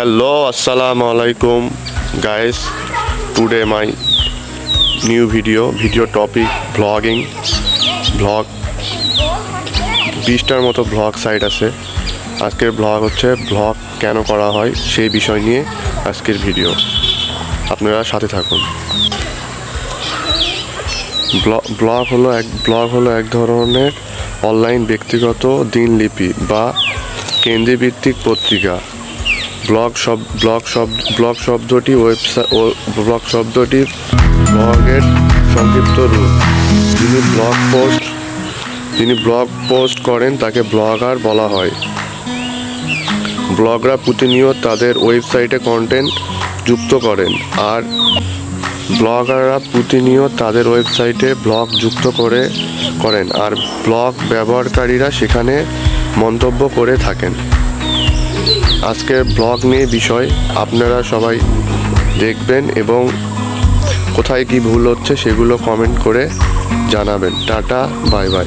Hello, assalamu alaikum, guys. Today my new video video topic blogging blog বিশটার মতো blog site আছে। আজকের blog হচ্ছে blog কেন করা হয় সেই বিষয় নিয়ে আজকের ভিডিও আপনারা সাথে থাকুন। ব্লগ হলো এক ব্লগ হলো এক ধরনের অনলাইন ব্যক্তিগত দিনলিপি বা কেন্দ্রীভিত্তিক পত্রিকা। ব্লগ শব ব্লগ শব্দ ব্লগ শব্দটি ওয়েবসাইট ব্লগ শব্দটি ব্লগের সংক্ষিপ্ত রূপ। যিনি ব্লগ পোস্ট যিনি ব্লগ পোস্ট করেন, তাকে ব্লগার বলা হয়। ব্লগরা প্রতিনিয়ত তাদের ওয়েবসাইটে কন্টেন্ট যুক্ত করেন, আর ব্লগাররা প্রতিনিয়ত তাদের ওয়েবসাইটে ব্লগ যুক্ত করে করেন, আর ব্লগ ব্যবহারকারীরা সেখানে মন্তব্য করে থাকেন। আজকের ব্লগ নিয়ে বিষয়। আপনারা সবাই দেখবেন এবং কোথায় কি ভুল হচ্ছে সেগুলো কমেন্ট করে জানাবেন। Tata, bye bye.